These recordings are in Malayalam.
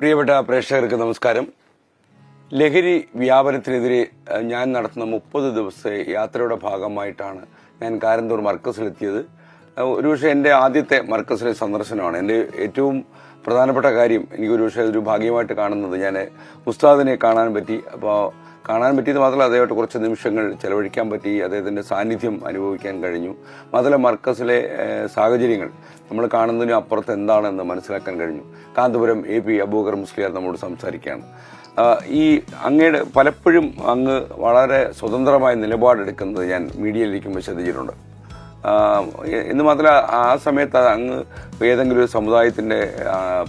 പ്രിയപ്പെട്ട പ്രേക്ഷകർക്ക് നമസ്കാരം. ലഹരി വ്യാപനത്തിനെതിരെ ഞാൻ നടത്തുന്ന മുപ്പത് ദിവസത്തെ യാത്രയുടെ ഭാഗമായിട്ടാണ് ഞാൻ കാരന്തൂർ മർക്കസിലെത്തിയത്. ഒരുപക്ഷെ എന്റെ ആദ്യത്തെ മർക്കസിലെ സന്ദർശനമാണ്. എന്റെ ഏറ്റവും പ്രധാനപ്പെട്ട കാര്യം എനിക്ക് ഒരുപക്ഷെ ഒരു ഭാഗ്യമായിട്ട് കാണുന്നത്. ഞാൻ ഉസ്താദിനെ കാണാൻ പറ്റി. അപ്പോൾ കാണാൻ പറ്റിയത് മാത്രമല്ല അദ്ദേഹമായിട്ട് കുറച്ച് നിമിഷങ്ങൾ ചെലവഴിക്കാൻ പറ്റി. അദ്ദേഹത്തിന്റെ സാന്നിധ്യം അനുഭവിക്കാൻ കഴിഞ്ഞു. മാത്രമല്ല മർക്കസിലെ സാഹചര്യങ്ങൾ നമ്മൾ കാണുന്നതിനും അപ്പുറത്ത് എന്താണെന്ന് മനസ്സിലാക്കാൻ കഴിഞ്ഞു. കാന്തപുരം എ പി അബൂബക്കർ മുസ്ലിയാർ നമ്മോട് സംസാരിക്കുകയാണ്. ഈ അങ്ങയുടെ പലപ്പോഴും അങ്ങ് വളരെ സ്വതന്ത്രമായ നിലപാടെടുക്കുന്നത് ഞാൻ മീഡിയയിലിരിക്കുമ്പോൾ ശ്രദ്ധിച്ചിട്ടുണ്ട് എന്ന് മാത്രമല്ല ആ സമയത്ത് അങ്ങ് ഏതെങ്കിലും ഒരു സമുദായത്തിന്റെ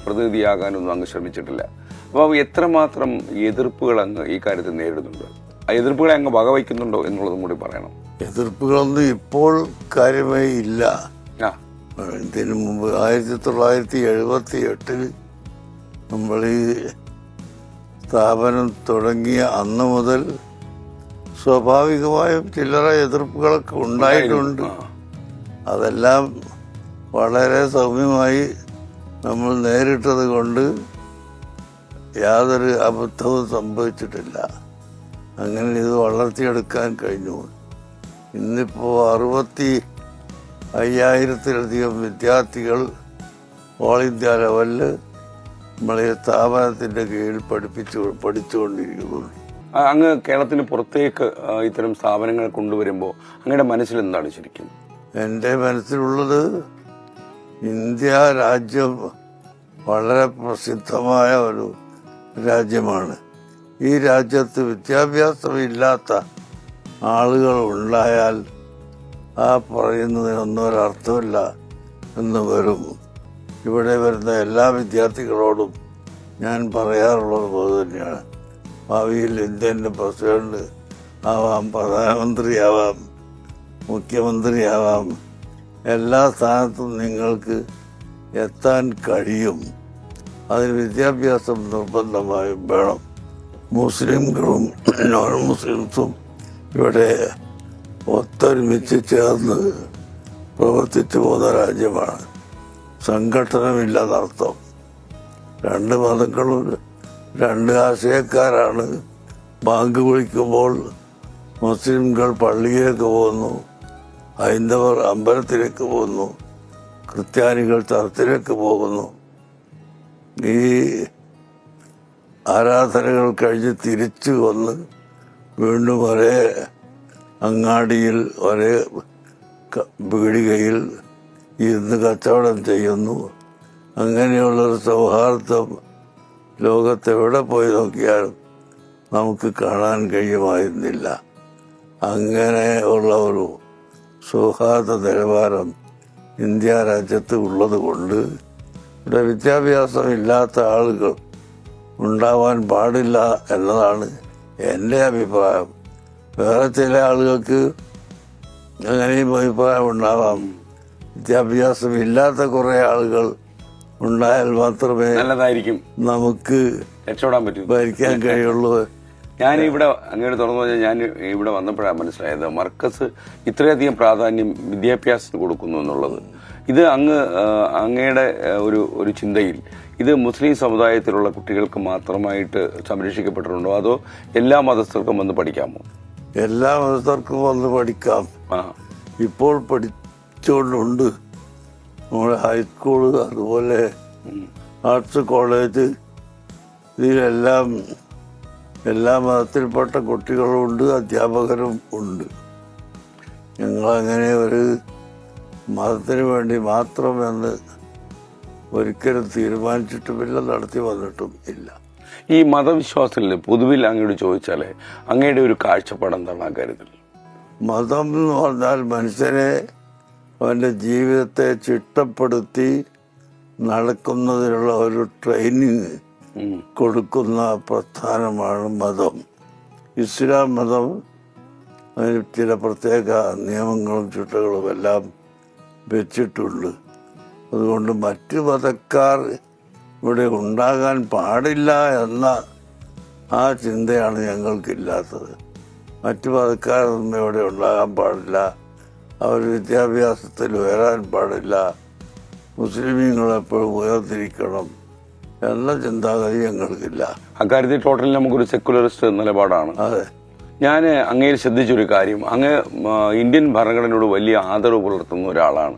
പ്രതിനിധിയാകാനൊന്നും അങ്ങ് ശ്രമിച്ചിട്ടില്ല. അപ്പോൾ എത്രമാത്രം എതിർപ്പുകൾ അങ്ങ് ഈ കാര്യത്തിൽ നേരിടുന്നുണ്ട്? ആ എതിർപ്പുകളെ അങ്ങ് വകവയ്ക്കുന്നുണ്ടോ എന്നുള്ളതും കൂടി പറയണം. എതിർപ്പുകളൊന്നും ഇപ്പോൾ കാര്യമായി ഇല്ല. ഇതിനു മുമ്പ് ആയിരത്തി തൊള്ളായിരത്തി എഴുപത്തി എട്ടിൽ നമ്മൾ ഈ സ്ഥാപനം തുടങ്ങിയ അന്ന് മുതൽ സ്വാഭാവികമായും ചില്ലറ എതിർപ്പുകളൊക്കെ ഉണ്ടായിട്ടുണ്ട്. അതെല്ലാം വളരെ സൗമ്യമായി നമ്മൾ നേരിട്ടത് കൊണ്ട് യാതൊരു അബദ്ധവും സംഭവിച്ചിട്ടില്ല. അങ്ങനെ ഇത് വളർത്തിയെടുക്കാൻ കഴിഞ്ഞു. ഇന്നിപ്പോൾ അറുപത്തി അയ്യായിരത്തിലധികം വിദ്യാർത്ഥികൾ ഓൾ ഇന്ത്യ ലെവലിൽ നമ്മളെ സ്ഥാപനത്തിന്റെ കീഴിൽ പഠിപ്പിച്ചു പഠിച്ചുകൊണ്ടിരിക്കുന്നു. അങ്ങ് കേരളത്തിന് പുറത്തേക്ക് ഇത്തരം സ്ഥാപനങ്ങൾ കൊണ്ടുവരുമ്പോൾ അങ്ങയുടെ മനസ്സിൽ എന്താണ് ശരിക്കും? എന്റെ മനസ്സിലുള്ളത് ഇന്ത്യ രാജ്യം വളരെ പ്രസിദ്ധമായ ഒരു രാജ്യമാണ്. ഈ രാജ്യത്ത് വിദ്യാഭ്യാസമില്ലാത്ത ആളുകൾ ഉണ്ടായാൽ ആ പറയുന്നതിനൊന്നും ഒരർത്ഥമില്ല എന്ന് വരും. ഇവിടെ വരുന്ന എല്ലാ വിദ്യാർത്ഥികളോടും ഞാൻ പറയാറുള്ളത് പോലെ തന്നെയാണ്. ഭാവിയിൽ ഇന്ത്യന്റെ പ്രസിഡന്റ് ആവാം പ്രധാനമന്ത്രിയാവാം മുഖ്യമന്ത്രിയാവാം. എല്ലാ സ്ഥാനത്തും നിങ്ങൾക്ക് എത്താൻ കഴിയും. അതിന് വിദ്യാഭ്യാസം നിർബന്ധമായും വേണം. മുസ്ലിംകളും നോൺ മുസ്ലിംസും ഇവിടെ ഒത്തൊരുമിച്ച് ചേർന്ന് പ്രവർത്തിച്ചു പോകുന്ന രാജ്യമാണ്. സംഘടനമില്ലാതർത്ഥം രണ്ട് മതങ്ങളും രണ്ട് ആശയക്കാരാണ്. ബാങ്ക് വിളിക്കുമ്പോൾ മുസ്ലിംകൾ പള്ളിയിലേക്ക് പോകുന്നു. ഹൈന്ദവർ അമ്പലത്തിലേക്ക് പോകുന്നു. ക്രിസ്ത്യാനികൾ ചർച്ചിലേക്ക് പോകുന്നു. ഈ ആരാധനകൾ കഴിഞ്ഞ് തിരിച്ചു വന്ന് വീണ്ടും ഒരേ അങ്ങാടിയിൽ ഒരേ പീടികയിൽ ഇരുന്ന് കച്ചവടം ചെയ്യുന്നു. അങ്ങനെയുള്ളൊരു സൗഹാർദ്ദം ലോകത്തെവിടെ പോയി നോക്കിയാലും നമുക്ക് കാണാൻ കഴിയുമായിരുന്നില്ല. അങ്ങനെ ഉള്ള ഒരു സൗഹാർദ്ദ നിലവാരം ഇന്ത്യ രാജ്യത്ത് ഉള്ളത് കൊണ്ട് ഇവിടെ വിദ്യാഭ്യാസം ഇല്ലാത്ത ആളുകൾ ഉണ്ടാവാൻ പാടില്ല എന്നതാണ് എന്റെ അഭിപ്രായം. വേറെ ചില ആളുകൾക്ക് അങ്ങനെയും അഭിപ്രായം ഉണ്ടാവാം. വിദ്യാഭ്യാസം ഇല്ലാത്ത കുറെ ആളുകൾ ഉണ്ടായാൽ മാത്രമേ നല്ലതായിരിക്കും. നമുക്ക് രക്ഷപ്പെടാൻ പറ്റൂ. ഭരിക്കാൻ കഴിയുള്ളൂ. ഞാൻ ഇവിടെ അങ്ങോട്ട് തുറന്നു പറഞ്ഞാൽ ഞാൻ ഇവിടെ വന്നപ്പോഴാണ് മനസ്സിലായത് മർക്കസ് ഇത്രയധികം പ്രാധാന്യം വിദ്യാഭ്യാസത്തിന് കൊടുക്കുന്നു എന്നുള്ളത്. ഇത് അങ്ങ് അങ്ങയുടെ ഒരു ഒരു ചിന്തയിൽ ഇത് മുസ്ലിം സമുദായത്തിലുള്ള കുട്ടികൾക്ക് മാത്രമായിട്ട് സംരക്ഷിക്കപ്പെട്ടിട്ടുണ്ടോ? അതോ എല്ലാ മതസ്ഥർക്കും വന്ന് പഠിക്കാമോ? എല്ലാ മതസ്ഥർക്കും വന്ന് പഠിക്കാം. ആ. ഇപ്പോൾ പഠിച്ചുകൊണ്ടുണ്ട് നമ്മുടെ ഹൈസ്കൂൾ അതുപോലെ ആർട്സ് കോളേജ് ഇതിലെല്ലാം എല്ലാ മതത്തിൽപ്പെട്ട കുട്ടികളുണ്ട് അധ്യാപകരും ഉണ്ട്. ഞങ്ങളങ്ങനെ ഒരു മതത്തിന് വേണ്ടി മാത്രമെന്ന് ഒരിക്കലും തീരുമാനിച്ചിട്ടുമില്ല നടത്തി വന്നിട്ടും ഇല്ല. ഈ മതവിശ്വാസത്തിൽ പൊതുവിൽ അങ്ങോട്ട് ചോദിച്ചാൽ അങ്ങയുടെ ഒരു കാഴ്ചപ്പാട് എന്താണ് ആ കാര്യത്തിൽ മതം എന്ന് പറഞ്ഞാൽ മനുഷ്യനെ അവന്റെ ജീവിതത്തെ ചിട്ടപ്പെടുത്തി നടക്കുന്നതിനുള്ള ഒരു ട്രെയിനിങ്. കൊടുക്കുന്ന പ്രസ്ഥാനമാണ് മതം. ഇസ്ലാം മതം അതിന് ചില പ്രത്യേക നിയമങ്ങളും ചിട്ടകളും എല്ലാം വെച്ചിട്ടുണ്ട്. അതുകൊണ്ട് മറ്റു മതക്കാർ ഇവിടെ ഉണ്ടാകാൻ പാടില്ല എന്ന ആ ചിന്തയാണ് ഞങ്ങൾക്കില്ലാത്തത്. മറ്റു മതക്കാരൊന്നും ഇവിടെ ഉണ്ടാകാൻ പാടില്ല. അവർ വിദ്യാഭ്യാസത്തിൽ ഉയരാൻ പാടില്ല. മുസ്ലിമീങ്ങളെപ്പോഴും ഉയർന്നിരിക്കണം. എന്ന ചിന്താഗതി ഞങ്ങൾക്കില്ല. അക്കാര്യത്തിൽ ടോട്ടലി നമുക്കൊരു സെക്കുലറിസ്റ്റ് നിലപാടാണ്. അതെ. ഞാൻ അങ്ങയിൽ ശ്രദ്ധിച്ചൊരു കാര്യം. അങ്ങ് ഇന്ത്യൻ ഭരണഘടനയോട് വലിയ ആദരവ് പുലർത്തുന്ന ഒരാളാണ്.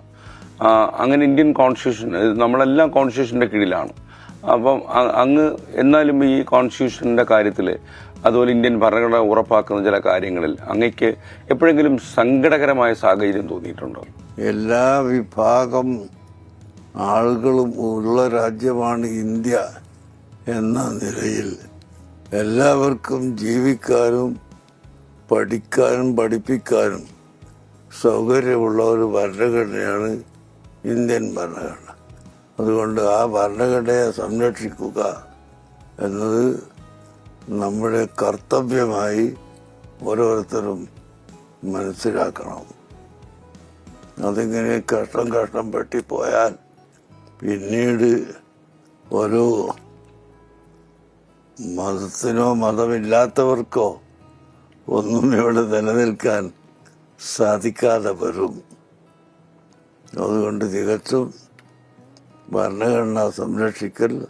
അങ്ങനെ ഇന്ത്യൻ കോൺസ്റ്റിറ്റ്യൂഷൻ നമ്മളെല്ലാം കോൺസ്റ്റിറ്റ്യൂഷന്റെ കീഴിലാണ്. അപ്പം അങ്ങ് എന്നാലും ഈ കോൺസ്റ്റിറ്റ്യൂഷന്റെ കാര്യത്തിൽ അതുപോലെ ഇന്ത്യൻ ഭരണഘടന ഉറപ്പാക്കുന്ന ചില കാര്യങ്ങളിൽ അങ്ങയ്ക്ക് എപ്പോഴെങ്കിലും സങ്കടകരമായ സാഹചര്യം തോന്നിയിട്ടുണ്ടോ? എല്ലാ വിഭാഗം ആളുകളും ഉള്ള രാജ്യമാണ് ഇന്ത്യ എന്ന നിലയിൽ എല്ലാവർക്കും ജീവിക്കാനും പഠിക്കാനും പഠിപ്പിക്കാനും സൗകര്യമുള്ള ഒരു ഭരണഘടനയാണ് ഇന്ത്യൻ ഭരണഘടന. അതുകൊണ്ട് ആ ഭരണഘടനയെ സംരക്ഷിക്കുക എന്നത് നമ്മുടെ കർത്തവ്യമായി ഓരോരുത്തരും മനസ്സിലാക്കണം. അതിങ്ങനെ കഷ്ടം കഷ്ടം പെട്ടിപ്പോയാൽ പിന്നീട് ഒരു മതത്തിനോ മതമില്ലാത്തവർക്കോ ഒന്നും ഇവിടെ നിലനിൽക്കാൻ സാധിക്കാതെ വരും. അതുകൊണ്ട് തികച്ചും ഭരണഘടന സംരക്ഷിക്കൽ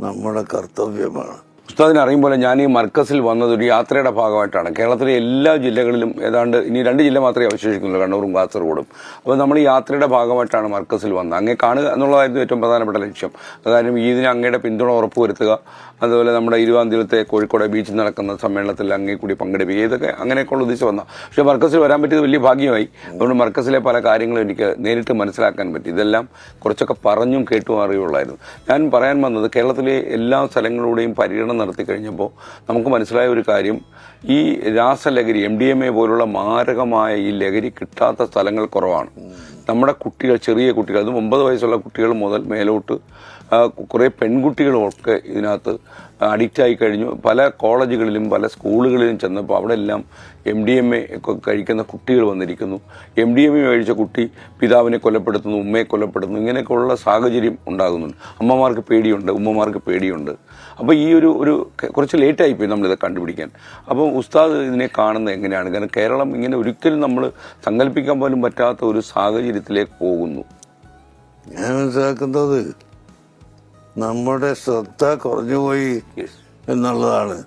നമ്മുടെ കർത്തവ്യമാണ്. ഉസ്താദിനെ അറിയും പോലെ ഞാൻ ഈ മർക്കസിൽ വന്നത് ഒരു യാത്രയുടെ ഭാഗമായിട്ടാണ്. കേരളത്തിലെ എല്ലാ ജില്ലകളിലും ഏതാണ്ട് ഇനി രണ്ട് ജില്ല മാത്രമേ അവശേഷിക്കുന്നുള്ളൂ കണ്ണൂരും കാസർഗോഡും. അപ്പോൾ നമ്മൾ ഈ യാത്രയുടെ ഭാഗമായിട്ടാണ് മർക്കസിൽ വന്നത്. അങ്ങേ കാണുക എന്നുള്ളതായിരുന്നു ഏറ്റവും പ്രധാനപ്പെട്ട ലക്ഷ്യം. അതായത് ഈദിനെ അങ്ങയുടെ പിന്തുണ ഉറപ്പുവരുത്തുക. അതുപോലെ നമ്മുടെ ഇരുവാന്തിരത്തെ കോഴിക്കോട് ബീച്ചിൽ നടക്കുന്ന സമ്മേളനത്തിൽ അങ്ങേ കൂടി പങ്കെടുപ്പിക്കുക ഇതൊക്കെ അങ്ങനെയൊക്കെയുള്ള ഉദ്ദേശം വന്ന പക്ഷേ മർക്കസിൽ വരാൻ പറ്റിയത് വലിയ ഭാഗ്യമായി. അതുകൊണ്ട് മർക്കസിലെ പല കാര്യങ്ങളും എനിക്ക് നേരിട്ട് മനസ്സിലാക്കാൻ പറ്റി. ഇതെല്ലാം കുറച്ചൊക്കെ പറഞ്ഞും കേട്ടും അറിയുള്ളായിരുന്നു ഞാൻ പറയാൻ വന്നത് കേരളത്തിലെ എല്ലാ സ്ഥലങ്ങളിലൂടെയും പര്യടനം നടത്തി കഴിഞ്ഞപ്പോൾ നമുക്ക് മനസ്സിലായ ഒരു കാര്യം. ഈ രാസലഹരി എം ഡി എം എ പോലുള്ള മാരകമായ ഈ ലഹരി കിട്ടാത്ത സ്ഥലങ്ങൾ കുറവാണ്. നമ്മുടെ കുട്ടികൾ ചെറിയ കുട്ടികൾ അതും ഒമ്പത് വയസ്സുള്ള കുട്ടികൾ മുതൽ മേലോട്ട് കുറേ പെൺകുട്ടികളൊക്കെ ഇതിനകത്ത് അഡിക്റ്റ് ആയി കഴിഞ്ഞു. പല കോളേജുകളിലും പല സ്കൂളുകളിലും ചെന്നപ്പോൾ അവിടെ എല്ലാം എം ഡി എം എ ഒക്കെ കഴിക്കുന്ന കുട്ടികൾ വന്നിരിക്കുന്നു. എം ഡി എം എ കഴിച്ച കുട്ടി പിതാവിനെ കൊലപ്പെടുത്തുന്നു ഉമ്മയെ കൊലപ്പെടുത്തുന്നു ഇങ്ങനെയൊക്കെയുള്ള സാഹചര്യം ഉണ്ടാകുന്നുണ്ട്. അമ്മമാർക്ക് പേടിയുണ്ട് ഉമ്മമാർക്ക് പേടിയുണ്ട്. അപ്പോൾ ഈ ഒരു ഒരു കുറച്ച് ലേറ്റായി പോയി നമ്മളിത് കണ്ടുപിടിക്കാൻ. അപ്പോൾ ഉസ്താദ് ഇതിനെ കാണുന്നത് എങ്ങനെയാണ്? കാരണം കേരളം ഇങ്ങനെ ഒരിക്കലും നമ്മൾ സങ്കല്പിക്കാൻ പോലും പറ്റാത്ത ഒരു സാഹചര്യത്തിലേക്ക് പോകുന്നു. ഞാൻ മനസ്സിലാക്കുന്നത് നമ്മുടെ ശ്രദ്ധ കുറഞ്ഞുപോയി എന്നുള്ളതാണ്.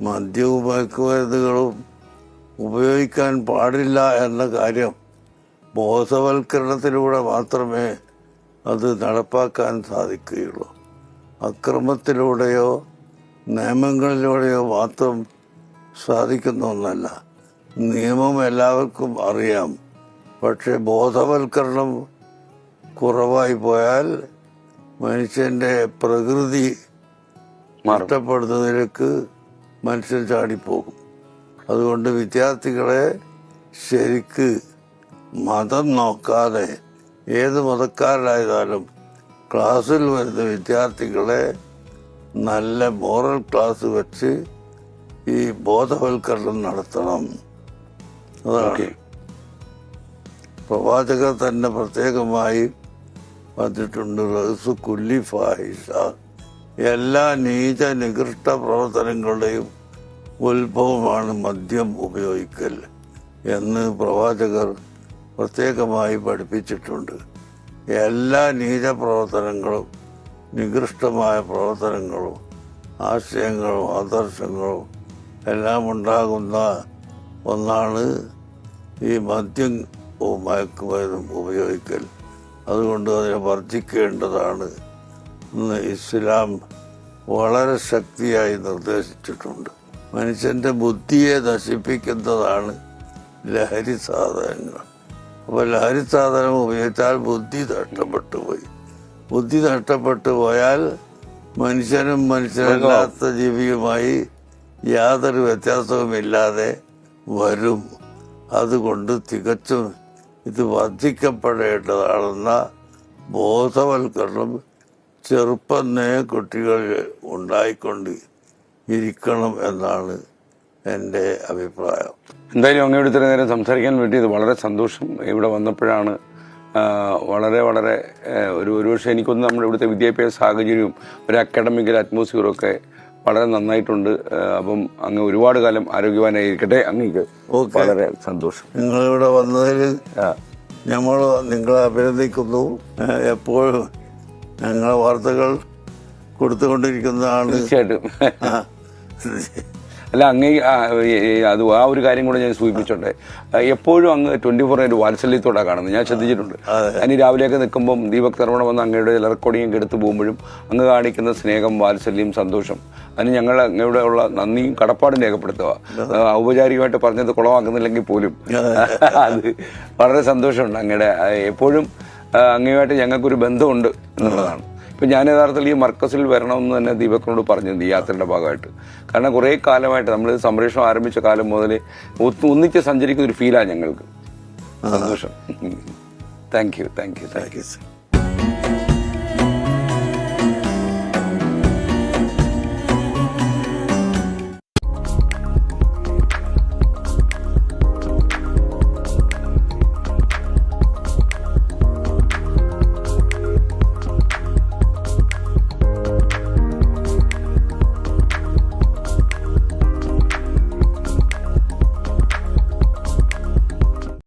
മദ്യവും മയക്കുമരുന്നുകളും ഉപയോഗിക്കാൻ പാടില്ല എന്ന കാര്യം ബോധവൽക്കരണത്തിലൂടെ മാത്രമേ അത് നടപ്പാക്കാൻ സാധിക്കുകയുള്ളൂ. അക്രമത്തിലൂടെയോ നിയമങ്ങളിലൂടെയോ മാത്രം സാധിക്കുന്ന ഒന്നല്ല. നിയമം എല്ലാവർക്കും അറിയാം. പക്ഷെ ബോധവൽക്കരണം കുറവായി പോയാൽ മനുഷ്യന്റെ പ്രകൃതി നഷ്ടപ്പെടുന്നതിലേക്ക് മനുഷ്യൻ ചാടിപ്പോകും. അതുകൊണ്ട് വിദ്യാർത്ഥികളെ ശരിക്ക് മതം നോക്കാതെ ഏത് മതക്കാരനായാലും ക്ലാസ്സിൽ വരുന്ന വിദ്യാർത്ഥികളെ നല്ല മോറൽ ക്ലാസ് വെച്ച് ഈ ബോധവൽക്കരണം നടത്തണം. അതാണ്. പ്രവാചകർ തന്നെ പ്രത്യേകമായി വന്നിട്ടുണ്ട്. റഹ്സു കുല്ലി ഫാഹിഷ. എല്ലാ നീച നികൃഷ്ട പ്രവർത്തനങ്ങളുടെയും ഉത്ഭവമാണ് മദ്യം ഉപയോഗിക്കൽ എന്ന് പ്രവാചകർ പ്രത്യേകമായി പഠിപ്പിച്ചിട്ടുണ്ട്. എല്ലാ നീച പ്രവർത്തനങ്ങളും നികൃഷ്ടമായ പ്രവർത്തനങ്ങളും ആശയങ്ങളും ആദർശങ്ങളും എല്ലാം ഉണ്ടാകുന്ന ഒന്നാണ് ഈ മദ്യം മയക്കുമരുന്നും ഉപയോഗിക്കൽ. അതുകൊണ്ട് അതിനെ വർജിക്കേണ്ടതാണ് എന്ന് ഇസ്ലാം വളരെ ശക്തിയായി നിർദ്ദേശിച്ചിട്ടുണ്ട്. മനുഷ്യന്റെ ബുദ്ധിയെ നശിപ്പിക്കുന്നതാണ് ലഹരി സാധനങ്ങൾ. അപ്പോൾ ലഹരി സാധനം ഉപയോഗിച്ചാൽ ബുദ്ധി നഷ്ടപ്പെട്ടു പോയി. ബുദ്ധി നഷ്ടപ്പെട്ടു പോയാൽ മനുഷ്യനും മനുഷ്യനല്ലാത്ത ജീവിയുമായി യാതൊരു വ്യത്യാസവുമില്ലാതെ വരും. അതുകൊണ്ട് തികച്ചും ഇത് വർദ്ധിക്കപ്പെടേണ്ടതാണെന്ന ബോധവൽക്കരണം ചെറുപ്പന്നേ കുട്ടികൾ ഉണ്ടായിക്കൊണ്ട് ഇരിക്കണം എന്നാണ് എന്റെ അഭിപ്രായം. എന്തായാലും അങ്ങോട്ട് ഇത്ര നേരം സംസാരിക്കാൻ പറ്റിയത് വളരെ സന്തോഷം ഇവിടെ വന്നപ്പോഴാണ് വളരെ വളരെ ഒരു ഒരുപക്ഷെ എനിക്കൊന്ന് നമ്മുടെ ഇവിടുത്തെ വിദ്യാഭ്യാസ സാഹചര്യവും ഒരു അക്കാഡമിക്കൽ അറ്റ്മോസ്ഫിയറും ഒക്കെ വളരെ നന്നായിട്ടുണ്ട്. അപ്പം അങ്ങ് ഒരുപാട് കാലം ആരോഗ്യവാനായിരിക്കട്ടെ. അങ്ങേക്ക് വളരെ സന്തോഷം. നിങ്ങളിവിടെ വന്നതിൽ നമ്മൾ നിങ്ങളെ അഭിനന്ദിക്കുന്നു. എപ്പോഴും ഞങ്ങളെ വാർത്തകൾ കൊടുത്തുകൊണ്ടിരിക്കുന്നതാണ്. തീർച്ചയായിട്ടും. അല്ല അങ്ങേ അത് ആ ഒരു കാര്യം കൂടെ ഞാൻ സൂചിപ്പിച്ചോട്ടെ. എപ്പോഴും അങ്ങ് ട്വന്റി ഫോർ ഇന്റു വാത്സല്യത്തോടെ കാണുന്നത്. ഞാൻ ശ്രദ്ധിച്ചിട്ടുണ്ട്. അതിന് രാവിലെയൊക്കെ നിൽക്കുമ്പം ദീപക് തർമ്മണം വന്ന് അങ്ങയുടെ റെക്കോർഡിംഗ് എടുത്തു പോകുമ്പോഴും അങ്ങ് കാണിക്കുന്ന സ്നേഹം വാത്സല്യം സന്തോഷം. അതിന് ഞങ്ങൾ അങ്ങയുടെ ഉള്ള നന്ദിയും കടപ്പാടും രേഖപ്പെടുത്തുക. ഔപചാരികമായിട്ട് പറഞ്ഞത് കുളമാക്കുന്നില്ലെങ്കിൽ പോലും. അത്. വളരെ സന്തോഷമുണ്ട് അങ്ങയുടെ എപ്പോഴും അങ്ങയുമായിട്ട് ഞങ്ങൾക്കൊരു ബന്ധമുണ്ട് എന്നുള്ളതാണ്. ഇപ്പൊ ഞാൻ യഥാർത്ഥത്തിൽ ഈ മർക്കസിൽ വരണമെന്ന് തന്നെ ദീപക്കിനോട് പറഞ്ഞു ഈ യാത്രയുടെ ഭാഗമായിട്ട്. കാരണം കുറേ കാലമായിട്ട് നമ്മൾ സംപ്രേഷണം ആരംഭിച്ച കാലം മുതൽ ഒന്നിച്ച് സഞ്ചരിക്കുന്ന ഒരു ഫീലാണ് ഞങ്ങൾക്ക്. സന്തോഷം. Thank you thank you thank you sir.